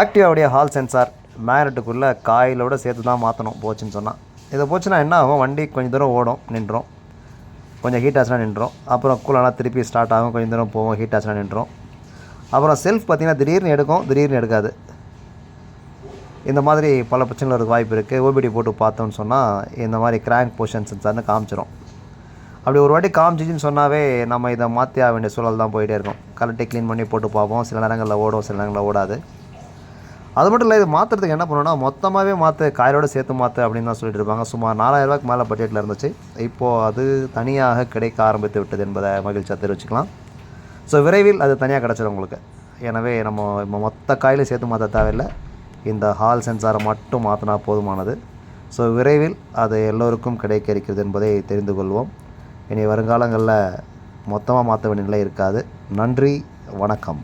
ஆக்டிவாவுடைய hall sensor மேக்னெட்டுக்குள்ளே காயிலோட சேர்த்து தான் மாற்றணும் போச்சுன்னு சொன்னால் இதை போச்சுன்னா என்ன ஆகும்? வண்டி கொஞ்சம் தூரம் ஓடும் நின்றோம். கொஞ்சம் ஹீட் ஆச்சுனா நின்றோம். அப்புறம் கூலெல்லாம் திருப்பி ஸ்டார்ட் ஆகும் கொஞ்சம் தூரம் போவோம் ஹீட் ஆச்சுனா நின்றோம். அப்புறம் செல்ஃப் பார்த்திங்கன்னா திடீர்னு எடுக்கும் திடீர்னு எடுக்காது. இந்த மாதிரி பல பிரச்சனைகள் இருக்க. வாய்ப்பு இருக்குது ஓபிடி போட்டு பார்த்தோம்னு சொன்னால் இந்த மாதிரி கிராங்க் பொசிஷன் சென்சார்னு காமிச்சிரும். அப்படி ஒரு வாட்டி காமிச்சிச்சின்னு சொன்னாவே நம்ம இதை மாற்றி ஆக வேண்டிய சூழல் தான் போயிட்டே இருக்கும். கலட்டி க்ளீன் பண்ணி போட்டு பார்ப்போம். சில நேரங்களில் ஓடும் சில நேரங்களில் ஓடாது. அது மட்டும் இல்லை இது மாற்றுறதுக்கு என்ன பண்ணணும்னா மொத்தமாகவே மாற்று காயோட சேர்த்து மாற்று அப்படின்னு தான் சொல்லிட்டு இருப்பாங்க. சுமார் நாலாயிரரூபாய்க்கு மேலே பட்ஜெட்டில் இருந்துச்சு. இப்போது அது தனியாக கிடைக்க ஆரம்பித்து விட்டது என்பதை மகிழ்ச்சியாக தெரிவிச்சுக்கலாம். ஸோ விரைவில் அது தனியாக கிடச்சிடும் உங்களுக்கு. எனவே நம்ம இப்போ மொத்த காயிலும் சேர்த்து மாற்ற தேவையில்லை. இந்த ஹால் சென்சாரை மட்டும் மாற்றினா போதுமானது. ஸோ விரைவில் அது எல்லோருக்கும் கிடைக்க இருக்கிறது என்பதை தெரிந்து கொள்வோம். இனி வருங்காலங்களில் மொத்தமாக மாற்ற வேண்டிய நிலை இருக்காது. நன்றி வணக்கம்.